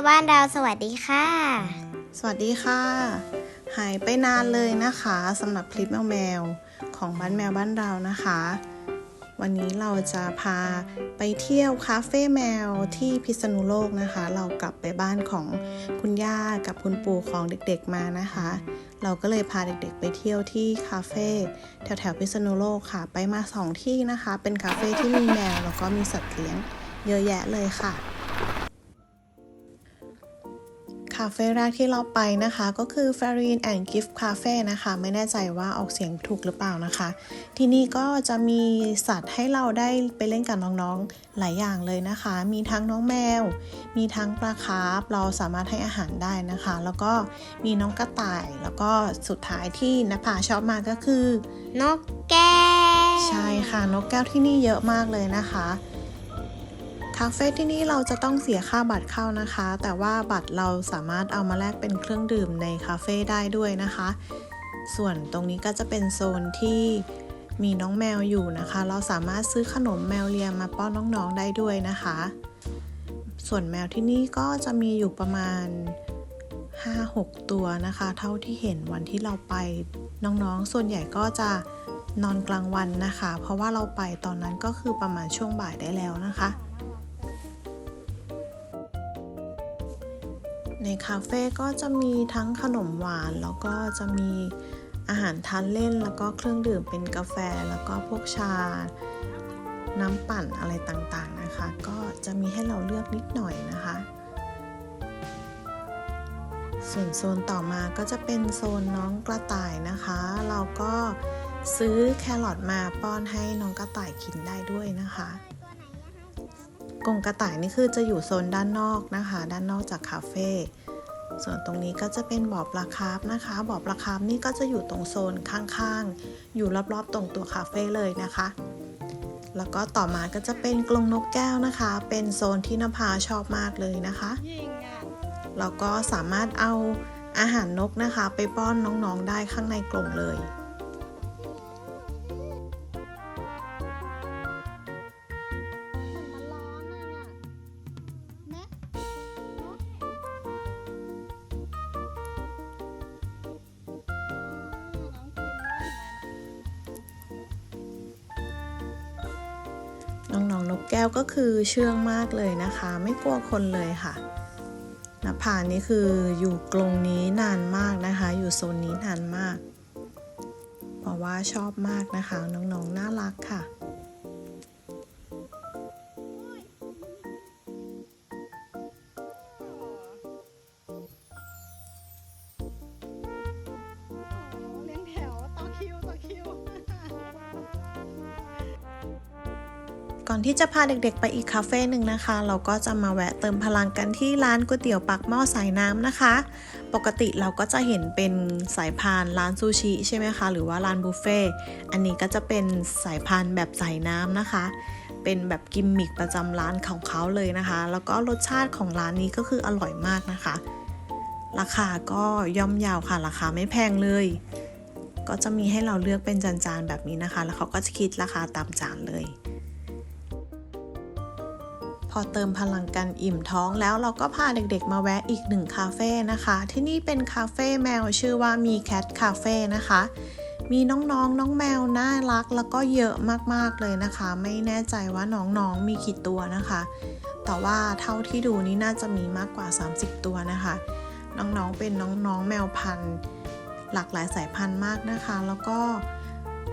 วบ้านเราสวัสดีค่ะ สวัสดีค่ะ หายไปนานเลยนะคะสำหรับคลิปแมวแมวของบ้านแมวบ้านเรานะคะ วันนี้เราจะพาไปเที่ยวคาเฟ่แมวที่พิษณุโลกนะคะ เรากลับไปบ้านของคุณย่ากับคุณปู่ของเด็กๆมานะคะ เราก็เลยพาเด็กๆไปเที่ยวที่คาเฟ่แถวๆพิษณุโลกค่ะ ไปมาสองที่นะคะ เป็นคาเฟ่ที่มีแมวแล้วก็มีสัตว์เลี้ยงเยอะแยะเลยค่ะาเฟ่แรกที่เราไปนะคะ ก็คือ f a r i n and Gift Cafe นะคะ ไม่แน่ใจว่าออกเสียงถูกหรือเปล่านะคะ ที่นี่ก็จะมีสัตว์ให้เราได้ไปเล่นกับน้องๆหลายอย่างเลยนะคะ มีทั้งน้องแมว มีทั้งปลาคาร์ฟเราสามารถให้อาหารได้นะคะ แล้วก็มีน้องกระต่าย แล้วก็สุดท้ายที่นภาชอบมากก็คือนกแก้ว ใช่ค่ะนกแก้วที่นี่เยอะมากเลยนะคะคาเฟ่ที่นี่เราจะต้องเสียค่าบัตรเข้านะคะ แต่ว่าบัตรเราสามารถเอามาแลกเป็นเครื่องดื่มในคาเฟ่ได้ด้วยนะคะ ส่วนตรงนี้ก็จะเป็นโซนที่มีน้องแมวอยู่นะคะ เราสามารถซื้อขนมแมวเลียมาป้อนน้องๆได้ด้วยนะคะ ส่วนแมวที่นี่ก็จะมีอยู่ประมาณ 5-6 ตัวนะคะ เท่าที่เห็นวันที่เราไปน้องๆ ส่วนใหญ่ก็จะนอนกลางวันนะคะ เพราะว่าเราไปตอนนั้นก็คือประมาณช่วงบ่ายได้แล้วนะคะ คาเฟ่ก็จะมีทั้งขนมหวาน แล้วก็จะมีอาหารทานเล่น แล้วก็เครื่องดื่มเป็นกาแฟ แล้วก็พวกชา น้ำปั่นอะไรต่างๆนะคะ ก็จะมีให้เราเลือกนิดหน่อยนะคะ ส่วนโซนต่อมาก็จะเป็นโซนน้องกระต่ายนะคะ เราก็ซื้อแครอทมาป้อนให้น้องกระต่ายกินได้ด้วยนะคะ กรงกระต่ายนี่คือจะอยู่โซนด้านนอกนะคะ ด้านนอกจากคาเฟ่ส่วนตรงนี้ก็จะเป็นบ่อปลาคาร์ฟนะคะบ่อปลาคาร์ฟนี่ก็จะอยู่ตรงโซนข้างๆ อยู่รอบๆ ตรงตัวคาเฟ่เลยนะคะ แล้วก็ต่อมาก็จะเป็นกรงนกแก้วนะคะ เป็นโซนที่นภาชอบมากเลยนะคะเราก็สามารถเอาอาหารนกนะคะ ไปป้อนน้องๆได้ข้างในกรงเลย น้องๆนนกแก้วก็คือเชื่องมากเลยนะคะ ไม่กลัวคนเลยค่ะนภานี่คืออยู่กรงนี้นานมากนะคะ อยู่โซนนี้นานมาก เพราะว่าชอบมากนะคะ น้องๆน่ารักค่ะ ก่อนที่จะพาเด็กๆ ไปอีกคาเฟ่หนึ่งนะคะ เราก็จะมาแวะเติมพลังกันที่ร้านก๋วยเตี๋ยวปักหม้อสายน้ำนะคะ ปกติเราก็จะเห็นเป็นสายพานร้านซูชิใช่ไหมคะหรือว่าร้านบุฟเฟ่อันนี้ก็จะเป็นสายพานแบบใส่น้ำนะคะ เป็นแบบกิมมิคประจำร้านของเขาเลยนะคะ แล้วก็รสชาติของร้านนี้ก็คืออร่อยมากนะคะ ราคาก็ย่อมยาวค่ะราคาไม่แพงเลย ก็จะมีให้เราเลือกเป็นจานๆแบบนี้นะคะ แล้วเขาก็จะคิดราคาตามจานเลย พอเติมพลังกันอิ่มท้องแล้วเราก็พาเด็กๆ มาแวะอีกหนึ่งคาเฟ่นะคะ ที่นี่เป็นคาเฟ่แมวชื่อว่ามีแคทคาเฟ่นะคะ มีน้องๆนน้องแมวน่ารักแล้วก็เยอะมากๆเลยนะคะ ไม่แน่ใจว่าน้องๆมีกี่ตัวนะคะ แต่ว่าเท่าที่ดูนี่น่าจะมีมากกว่า 30 ตัวนะคะ น้องๆเป็นน้องๆแมวพันธุ์ หลากหลายสายพันธุ์มากนะคะ แล้วก็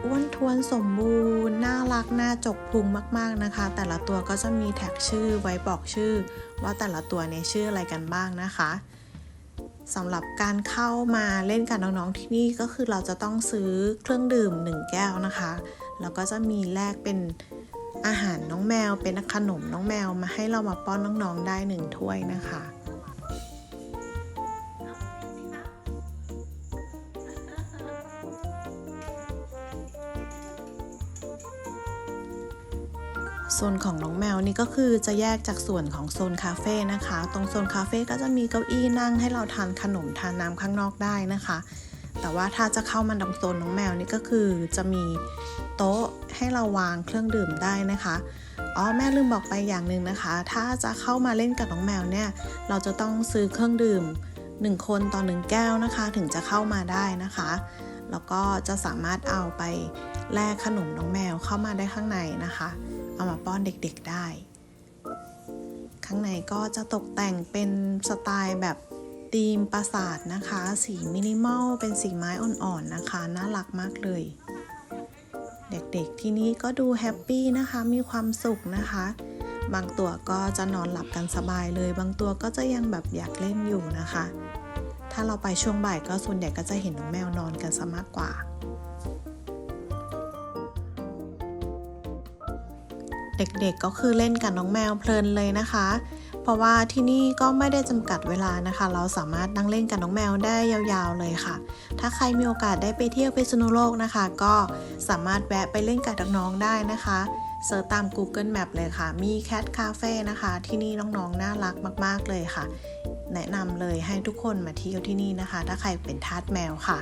อ้วนท้วนสมบูรณ์ น่ารักน่าจกพุงมากๆนะคะ แต่ละตัวก็จะมีแท็กชื่อไว้บอกชื่อ ว่าแต่ละตัวเนี่ยชื่ออะไรกันบ้างนะคะสำหรับการเข้ามาเล่นกับน้องๆที่นี่ก็คือเราจะต้องซื้อเครื่องดื่ม 1 แก้วนะคะ แล้วก็จะมีแลกเป็นอาหารน้องแมวเป็นขนมน้องแมวมาให้เรามาป้อนน้องๆได้หนึ่งถ้วยนะคะ โซนของน้องแมวนี่ก็คือจะแยกจากส่วนของโซนคาเฟ่นะคะ ตรงโซนคาเฟ่ก็จะมีเก้าอี้นั่งให้เราทานขนมทานน้ำข้างนอกได้นะคะ แต่ว่าถ้าจะเข้ามาดังโซนน้องแมวนี่ก็คือจะมีโต๊ะให้เราวางเครื่องดื่มได้นะคะอ๋อแม่ลืมบอกไปอย่างหนึ่งนะคะ ถ้าจะเข้ามาเล่นกับน้องแมวเนี่ย เราจะต้องซื้อเครื่องดื่ม 1 คนต่อ1แก้วนะคะ ถึงจะเข้ามาได้นะคะแล้วก็จะสามารถเอาไปแลกขนมน้องแมวเข้ามาได้ข้างในนะคะ เอามาป้อนเด็กๆได้ ข้างในก็จะตกแต่งเป็นสไตล์แบบธีมปราสาทนะคะ สีมินิมอลเป็นสีไม้อ่อนๆนะคะ น่ารักมากเลย เด็กๆที่นี่ก็ดูแฮปปี้นะคะ มีความสุขนะคะ บางตัวก็จะนอนหลับกันสบายเลย บางตัวก็จะยังแบบอยากเล่นอยู่นะคะ ถ้าเราไปช่วงบ่ายก็ส่วนใหญ่ก็จะเห็นน้องแมวนอนกันซะมากกว่า เด็กๆก็คือเล่นกับน้องแมวเพลินเลยนะคะ เพราะว่าที่นี่ก็ไม่ได้จำกัดเวลานะคะ เราสามารถนั่งเล่นกับน้องแมวได้ยาวๆเลยค่ะ ถ้าใครมีโอกาสได้ไปเที่ยวพิษณุโลกนะคะ ก็สามารถแวะไปเล่นกับน้องๆได้นะคะเซิร์ชตาม Google Map เลยค่ะ มี Cat Cafe นะคะ ที่นี่น้องๆ น่ารักมากๆเลยค่ะ แนะนำเลยให้ทุกคนมาเที่ยวที่นี่นะคะ ถ้าใครเป็นทาสแมวค่ะ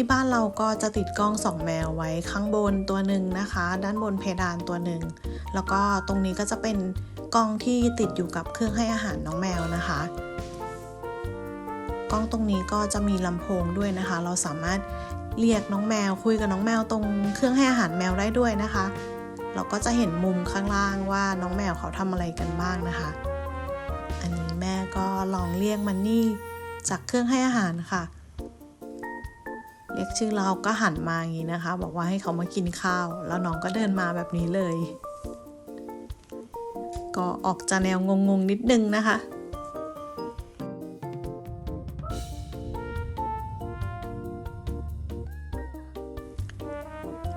ที่บ้านเราก็จะติดกล้องสองแมวไว้ข้างบนตัวหนึ่งนะคะ ด้านบนเพดานตัวหนึ่งแล้วก็ตรงนี้ก็จะเป็นกล้องที่ติดอยู่กับเครื่องให้อาหารน้องแมวนะคะ กล้องตรงนี้ก็จะมีลำโพงด้วยนะคะ เราสามารถเรียกน้องแมวคุยกับน้องแมวตรงเครื่องให้อาหารแมวได้ด้วยนะคะ เราก็จะเห็นมุมข้างล่างว่าน้องแมวเขาทำอะไรกันบ้างนะคะ อันนี้แม่ก็ลองเรียกมันนี่จากเครื่องให้อาหารค่ะ เรียกชื่อเราก็หันมาอย่างนี้นะคะ บอกว่าให้เขามากินข้าว แล้วน้องก็เดินมาแบบนี้เลย ก็ออกจะแนวงงๆนิดนึงนะคะ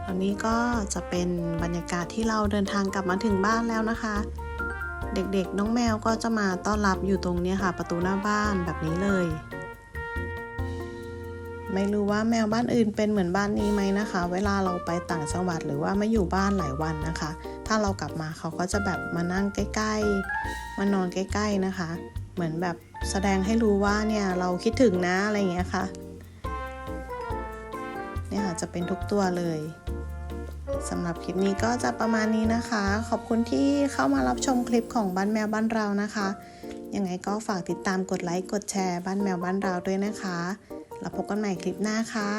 อันนี้ก็จะเป็นบรรยากาศที่เราเดินทางกลับมาถึงบ้านแล้วนะคะ เด็กๆน้องแมวก็จะมาต้อนรับอยู่ตรงนี้ค่ะ ประตูหน้าบ้านแบบนี้เลย ไม่รู้ว่าแมวบ้านอื่นเป็นเหมือนบ้านนี้ไหมนะคะ เวลาเราไปต่างจังหวัดหรือว่าไม่อยู่บ้านหลายวันนะคะ ถ้าเรากลับมาเขาก็จะแบบมานั่งใกล้ๆ มานอนใกล้ๆนะคะ เหมือนแบบแสดงให้รู้ว่าเนี่ยเราคิดถึงนะอะไรอย่างเงี้ยค่ะ เนี่ยค่ะจะเป็นทุกตัวเลยสำหรับคลิปนี้ก็จะประมาณนี้นะคะ ขอบคุณที่เข้ามารับชมคลิปของบ้านแมวบ้านเรานะคะ ยังไงก็ฝากติดตามกดไลค์กดแชร์บ้านแมวบ้านเราด้วยนะคะ แล้วพบกันใหม่คลิปหน้าค่ะ